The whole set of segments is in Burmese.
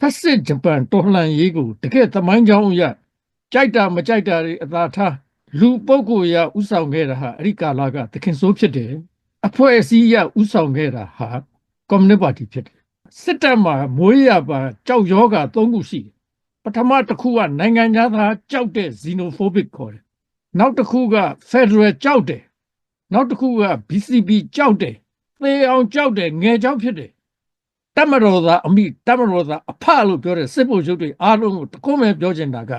ဖက်စစ်ဂျပန်တော်လှန်ရေးကိုတကယ်သမိုင်းကြောင်းအရကြိုက်တာမကြိုက်တာတွေအသာထားလူပုဂ္ဂိုလ်ရဥဆောင်ခဲ့တာဟာအရိကာလာကသခင်ဆိုးဖြစ်တယ်အဖွဲ့အစည်းရဥဆောင်ခဲ့တာဟာကွန်မြူနစ်ပါတီဖြစ်တယ်စစ်တပ်မှာမွေးရပါကြောက်ယောဂါ၃ခုရှိတယ်ပထမတစ်ခုကနိုင်ငံသားကြောက်တဲ့ xenophobic ခေါ်တယ်နောက်တစ်ခုက federal ကြောက်တယ်နောက်တစ်ခုက BCP ကြောက်တယ်သေအောင်ကြောက်တယ်ငယ်ကြောက်ဖြစ်တယ် တမတော်သားအမိတမတော်သားအဖလို့ပြောတဲ့စစ်ဗိုလ်ချုပ်တွေအားလုံးကိုတကုံးမဲ့ပြောချင်တာက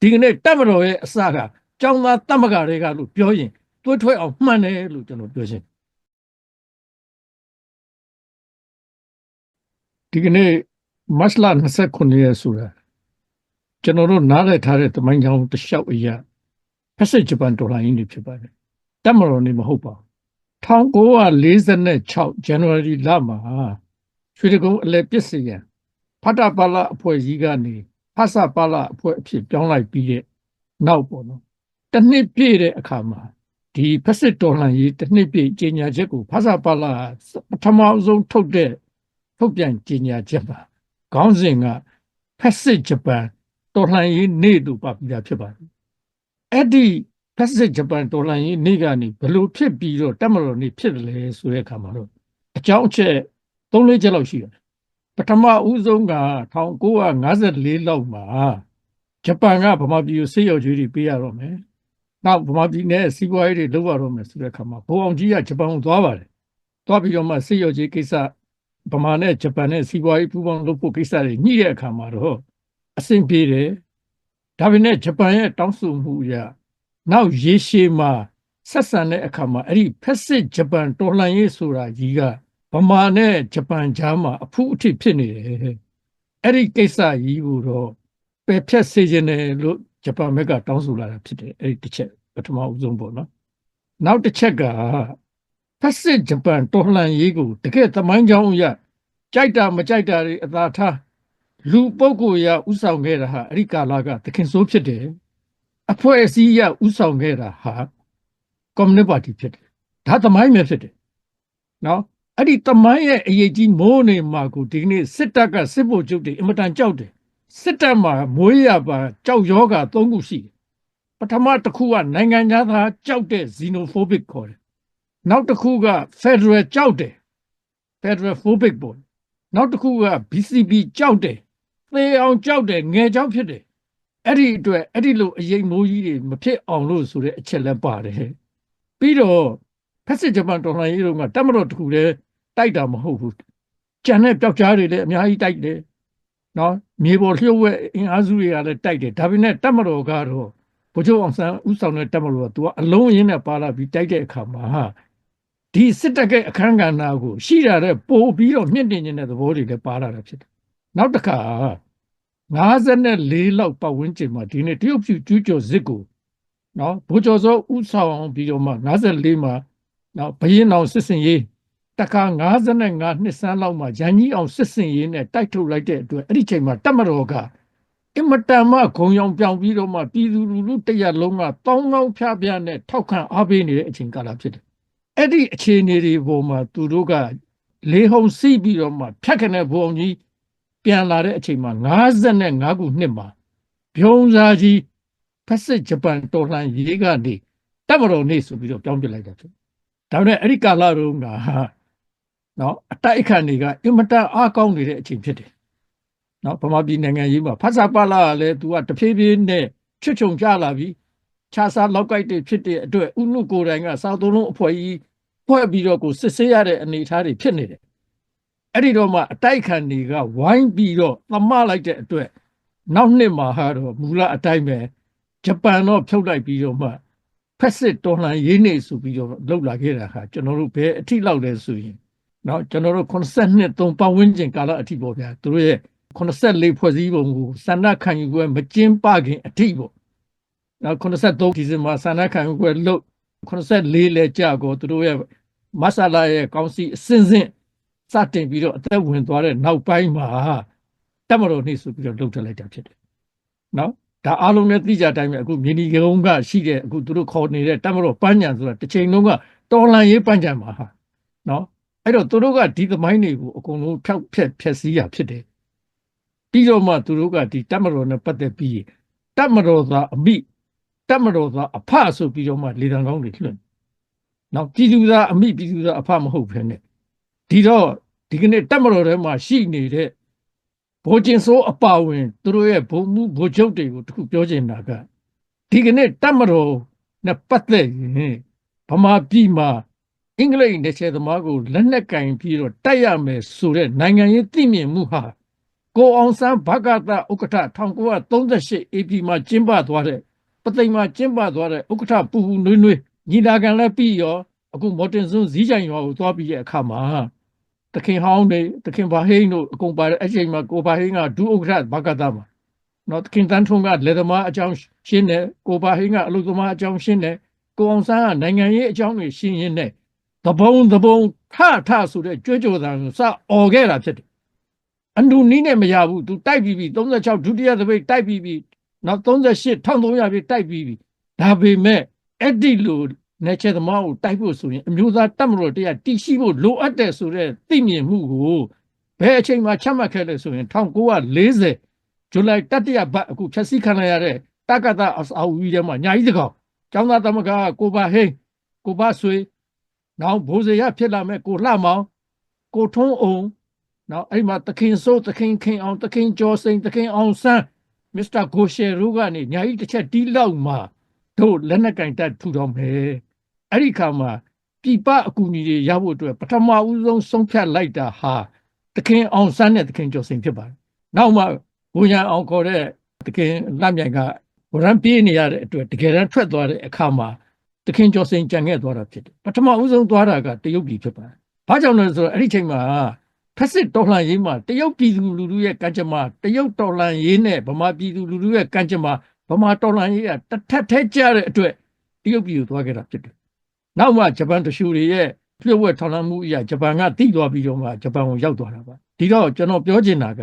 ဒီကနေ့တမတော်ရဲ့အစကကျောင်းသားတမကတွေကလို့ပြောရင်တွဲထွဲအောင်မှန်တယ်လို့ကျွန်တော်ပြောချင်ဒီကနေ့မတ်လ29ရက်ဆိုတာကျွန်တော်တို့နားလည်ထားတဲ့တမိုင်းကြောင်တစ်လျှောက်အရာဖက်စစ်ဂျပန်ဒေါ်လာရင်းတွေဖြစ်ပါတယ်တမတော်နေမဟုတ်ပါဘူး1946 January လမှာ ရွှေတကုန်းအလဲပစ်စီရန်ဖတ်တာပါလာအဖွဲ့ကြီးကနေဖဆပါလာအဖွဲ့အဖြစ်ပြောင်းလိုက်ပြီးတဲ့နောက်ပေါ့နော်တစ်နှစ်ပြည့်တဲ့အခါမှာဒီဖက်စစ်တော်လှန်ရေးတစ်နှစ်ပြည့်ကြီးညာချက်ကိုဖဆပါလာပထမဆုံးထုတ်တဲ့ထုတ်ပြန်ကြီးညာချက်ပါခေါင်းစဉ်ကဖက်စစ်ဂျပန်တော်လှန်ရေးနေ့လို့ပါပြီးတာဖြစ်ပါတယ်အဲ့ဒီဖက်စစ်ဂျပန်တော်လှန်ရေးနေ့ကနေဘလို့ဖြစ်ပြီးတော့တက်မတော်နေ့ဖြစ်တယ်လဲဆိုတဲ့အခါမှာတော့အကြောင်းအချက် ၃-၄ချက်လောက်ရှိတယ်ပထမဦးဆုံးက1954လောက်မှာဂျပန်ကဗမာပြည်ကိုဆေးရုံကြီးတွေပေးရတော့မယ်နောက်ဗမာပြည်နဲ့စီးပွားရေးတွေလုပ်ရတော့မယ်ဆိုတဲ့အခါမှာဘုံအောင်ကြီးကဂျပန်ကိုသွားပါတယ်သွားပြီးတော့မှဆေးရုံကြီးကိစ္စဗမာနဲ့ဂျပန်နဲ့စီးပွားရေးပူးပေါင်းလုပ်ဖို့ကိစ္စတွေညှိတဲ့အခါမှာတော့အဆင်ပြေတယ်ဒါပေမဲ့ဂျပန်ရဲ့တောင်းဆိုမှုအရနောက်ရေရှည်မှာဆက်ဆံတဲ့အခါမှာအဲ့ဒီဖက်စစ်ဂျပန်တော်လှန်ရေးဆိုတာကြီးက ဗမာနဲ့ဂျပန်ကြားမှာအဖူးအထိဖြစ်နေတယ်အဲ့ဒီကိစ္စကြီးကိုတော့ပယ်ဖြတ်စေခြင်းတယ်လို့ဂျပန်ဘက်ကတောင်းဆိုလာတာဖြစ်တယ်အဲ့ဒီတစ်ချက်ပထမဦးဆုံးပေါ့နော်နောက်တစ်ချက်ကဖက်စစ်ဂျပန်တော်လှန်ရေးကိုတကယ်သမိုင်းကြောင်းအရကြိုက်တာမကြိုက်တာတွေအသာထားလူပုဂ္ဂိုလ်ရဥဆောင်ခဲ့တာဟာအရိကာလာကသခင်ဆိုးဖြစ်တယ်အဖွဲ့အစည်းရဥဆောင်ခဲ့တာဟာကွန်မြူနစ်ပါတီဖြစ်တယ်ဒါသမိုင်းပဲဖြစ်တယ်နော် အဲ့ဒီသမိုင်းရဲ့အရေးကြီးမိုးနေမှာကိုဒီကနေ့စစ်တပ်ကစစ်ဗိုလ်ချုပ်တွေအင်မတန်ကြောက်တယ်စစ်တပ်မှာမွေးရပါကြောက်ယောဂါ၃ခုရှိတယ်ပထမတစ်ခုကနိုင်ငံသားကြောက်တဲ့ xenophobic ခေါ်တယ်နောက်တစ်ခုက federal ကြောက်တယ် federal phobic ပေါ့နောက်တစ်ခုက BCP ကြောက်တယ်သေအောင်ကြောက်တယ်ငယ်ကြောက်ဖြစ်တယ်အဲ့ဒီအတွက်အဲ့ဒီလိုအရေးမိုးကြီးတွေမဖြစ်အောင်လို့ဆိုတဲ့အချက်လည်းပါတယ်ပြီးတော့ဖက်စစ်ဂျပန်တော်လှန်ရေးတော့ကတမတော်တစ်ခုတည်း တိုက်တာမဟုတ်ဘူးကြံတဲ့ပျောက်ကြားတွေလည်းအများကြီးတိုက်တယ်နော်မြေပေါ်လျှို့ဝှက်အင်အားစုတွေကလည်းတိုက်တယ်ဒါပေမဲ့တမတော်ကတော့ဗိုလ်ချုပ်အောင်ဆန်းဦးဆောင်တဲ့တမတော်ကသူကအလုံးရင်းနဲ့ပါလာပြီးတိုက်တဲ့အခါမှာဒီစစ်တပ်ရဲ့အခန်းကဏ္ဍကိုရှိရတဲ့ပို့ပြီးတော့မြင့်တင်နေတဲ့သဘောတွေလည်းပါလာတာဖြစ်တယ်နောက်တစ်ခါ54လောက်ပတ်ဝန်းကျင်မှာဒီနေ့တရုတ်ဖြူကျူးကျော်စစ်ကိုနော်ဗိုလ်ကျော်စောဥဆောင်ပြီးတော့မှ54မှာနော်ဘရင်အောင်စစ်စင်ရေး တခါ55နှစ်ဆန်းလောက်မှာရန်ကြီးအောင်စစ်စင်ရေးနဲ့တိုက်ထုတ်လိုက်တဲ့အတွက်အဲ့ဒီချိန်မှာတက်မတော်ကအင်မတန်မှဂုံရောင်ပြောင်ပြီးတော့မှပြည်သူလူထုတရက်လုံးကတောင်းတောင်းဖြားဖြားနဲ့ထောက်ခံအားပေးနေတဲ့အချိန်ကာလဖြစ်တယ်အဲ့ဒီအခြေအနေတွေပေါ်မှာသူတို့ကလေးဟုံစီးပြီးတော့မှဖြတ်ခနဲ့ဘုံကြီးပြန်လာတဲ့အချိန်မှာ55ခုနှစ်မှာဘုံစားကြီးဖက်စစ်ဂျပန်တော်လှန်ရေးကနေတပ်မတော်နေဆိုပြီးတော့ပြောင်းပြလိုက်တာဖြစ်ဒါပေမဲ့အဲ့ဒီကာလတုန်းက နော်အတိုက်အခံတွေကအင်မတန်အားကောင်းနေတဲ့အချိန်ဖြစ်တယ်နော်ဗမာပြည်နိုင်ငံရေးမှာဖတ်စာပါလာကလည်းသူကတဖြည်းဖြည်းနဲ့ချွတ်ချုံကြလာပြီးခြားစားလောက်ကိုက်တွေဖြစ်တဲ့အတွက်ဥနုကိုယ်တိုင်ကစာသုံးလုံးအဖွဲ့ကြီးဖွဲ့ပြီးတော့ကိုစစ်ဆေးရတဲ့အနေအထားတွေဖြစ်နေတယ်အဲ့ဒီတော့မှအတိုက်ခံတွေကဝိုင်းပြီးတော့သမလိုက်တဲ့အတွက်နောက်နှစ်မှာဟာတော့မူလအတိုင်းပဲဂျပန်တော့ဖြုတ်လိုက်ပြီးတော့မှဖက်စစ်တော်လှန်ရေးနေဆိုပြီးတော့လှုပ်လာခဲ့တာဟာကျွန်တော်တို့ဘယ်အထိလောက်လဲဆိုရင် နော်ကျွန်တော်တို့82သုံးပတ်ဝန်းကျင်ကာလအထိပေါ့ဗျာသူတို့ရဲ့84ဖွဲ့စည်းပုံကိုဆန္ဒခံယူွယ်မကျင်းပခင်အထိပေါ့နော်83ဒီဇင်ဘာဆန္ဒခံယူွယ်လို့84လဲကြာကိုသူတို့ရဲ့မဆလာရဲ့ကောင်းစီအစဉ်စဉ်စတင်ပြီးတော့အသက်ဝင်သွားတဲ့နောက်ပိုင်းမှာတမတော်နေ့ဆိုပြီးတော့လှုပ်ထလိုက်တာဖြစ်တယ်နော်ဒါအားလုံးနဲ့သိကြတိုင်းပဲအခုမြင်းဒီကုန်းကရှိတဲ့အခုသူတို့ခေါ်နေတဲ့တမတော်ပန်းညာဆိုတာတစ်ချိန်လုံးကတော်လန်ရေးပန်းညာမှာဟာနော် အဲ့တော့သူတို့ကဒီသမိုင်းတွေကိုအကုန်လုံးဖြောက်ဖြက်ဖြက်စီးရဖြစ်တယ်ပြီးတော့မှသူတို့ကဒီတပ်မတော်နဲ့ပတ်သက်ပြီးတပ်မတော်သားအမိတပ်မတော်သားအဖဆိုပြီးတော့မှလေတံကောင်းတွေလွှင့်နောက်ပြည်သူသားအမိပြည်သူသားအဖမဟုတ်ဘဲနဲ့ဒီတော့ဒီကနေ့တပ်မတော်ထဲမှာရှိနေတဲ့ဗိုလ်ကျင်စိုးအပါဝင်သူတို့ရဲ့ဘုံမှုဗိုလ်ချုပ်တွေကိုတခုပြောချင်တာကဒီကနေ့တပ်မတော်နဲ့ပတ်သက်ရင်ဗမာပြည်မှာ အင်္ဂလိပ်နဲ့ချဲသမားကိုလက်နက်ကင်ပြီးတော့တိုက်ရမယ်ဆိုတဲ့နိုင်ငံရေးသိမြင်မှုဟာကိုအောင်ဆန်းဘဂတဥက္ကဋ္ဌ1938 AP မှာကျင်းပသွားတဲ့ပသိမ်မှာကျင်းပသွားတဲ့ဥက္ကဋ္ဌပူပူနွေးနွေးညီလာခံလည်းပြီးရောအခုမော်တင်စွန်းဇီးကြိုင်ရွာကိုသွားပြီးတဲ့အခါမှာတခင်ဟောင်းတွေတခင်ဘာဟိန်းတို့အကုန်ပါတယ်အဲ့ချိန်မှာကိုဘာဟိန်းကဒုဥက္ကဋ္ဌဘဂတမှာနော်တခင်တန်းထုံးကလက်သမားအကြောင်းရှင်းတယ်ကိုဘာဟိန်းကအလုပ်သမားအကြောင်းရှင်းတယ်ကိုအောင်ဆန်းကနိုင်ငံရေးအကြောင်းတွေရှင်းရင်းနဲ့ သဘုံသဘုံထထဆိုတဲ့ကြွကြော်သံကိုစអော်ခဲ့တာဖြစ်တယ်အန်ဒူနီးနဲ့မရဘူး तू တိုက်ပြီးပြီ36ဒုတိယသပိတ်တိုက်ပြီးပြီနောက်38 1300ပြတိုက်ပြီးပြီဒါပေမဲ့အဲ့ဒီလိုနေချေသမားကိုတိုက်ဖို့ဆိုရင်အမျိုးသားတပ်မတော်တရားတည်ရှိဖို့လိုအပ်တယ်ဆိုတဲ့သိမြင်မှုကိုဘယ်အချိန်မှချမှတ်ခဲ့လဲဆိုရင်1940ဇူလိုင်တတိယပတ်အခုဖြတ်စည်းခံရတဲ့တက္ကသအစာဝီထဲမှာညာကြီးတကောင်ကျောင်းသားသမဂ္ဂကိုပါဟိန်းကိုပါဆွေ နောက်ဘိုးစရဖြစ်လာမဲ့ကိုလှမောင်ကိုထုံးအောင်နောက်အဲ့မှာတခင်စိုးတခင်ခင်အောင်တခင်ကျော်စိန်တခင်အောင်ဆန်းမစ္စတာဂိုရှယ်ရူကနေညာကြီးတစ်ချက်တီးလောက်မှာတို့လက်နက်ကင်တက်ထူတော်မယ်အဲ့ဒီခါမှာပြပအကူအညီတွေရဖို့အတွက်ပထမဦးဆုံးဆုံးဖြတ်လိုက်တာဟာတခင်အောင်ဆန်းနဲ့တခင်ကျော်စိန်ဖြစ်ပါတယ်နောက်မှဘုံညာအောင်ခေါ်တဲ့တခင်လက်မြိုင်ကဝရံပြေးနေရတဲ့အတွက်တကယ်တမ်းထွက်သွားတဲ့အခါမှာ တခင်ကျော်စိန်ကြံခဲ့သွားတာဖြစ်တယ်ပထမဦးဆုံးသွားတာကတရုတ်ပြည်ဖြစ်ပါတယ်ဘာကြောင့်လဲဆိုတော့အဲ့ဒီချိန်မှာဖက်စစ်တော်လှန်ရေးမှာတရုတ်ပြည်သူလူထုရဲ့ကံကြမ္မာတရုတ်တော်လှန်ရေးနဲ့ဗမာပြည်သူလူထုရဲ့ကံကြမ္မာဗမာတော်လှန်ရေးကတစ်ထက်ထဲကျတဲ့အတွက်တရုတ်ပြည်ကိုသွားခဲ့တာဖြစ်တယ်။နောက်မှဂျပန်တ िश ူတွေရဲ့ပြည့်ဝဲထောင်လှမ်းမှုအရာဂျပန်ကတိသွားပြီးတော့မှဂျပန်ကိုရောက်သွားတာပါ။ဒီတော့ကျွန်တော်ပြောချင်တာက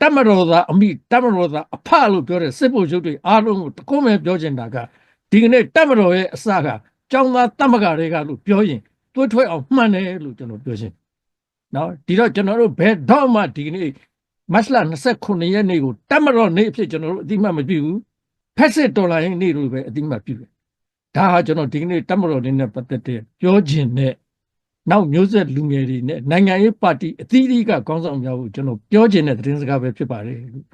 တမတော်သားအမိတမတော်သားအဖလို့ပြောတဲ့စစ်ဗိုလ်ချုပ်တွေအားလုံးကိုတကုံးမဲ့ပြောချင်တာက ဒီကနေ့တမတော်ရဲ့အစကကျောင်းသားတမကတွေကလို့ပြောရင်တွေးထွဲအောင်မှန်တယ်လို့ကျွန်တော်ပြောချင်နော်ဒီတော့ကျွန်တော်တို့ဘယ်တော့မှဒီကနေ့မတ်လ29ရက်နေ့ကိုတမတော်နေ့အဖြစ်ကျွန်တော်တို့အတိမတ်မပြုဘူးဖက်စစ်ဒေါ်လာရင်းနေ့လို့ပဲအတိမတ်ပြုတယ်ဒါဟာကျွန်တော်ဒီကနေ့တမတော်နေ့နဲ့ပတ်သက်တဲ့ပြောခြင်းနဲ့နောက်မျိုးဆက်လူငယ်တွေနဲ့နိုင်ငံရေးပါတီအသီးသီးကခေါင်းဆောင်များကိုကျွန်တော်ပြောခြင်းတဲ့သတင်းစကားပဲဖြစ်ပါတယ်လို့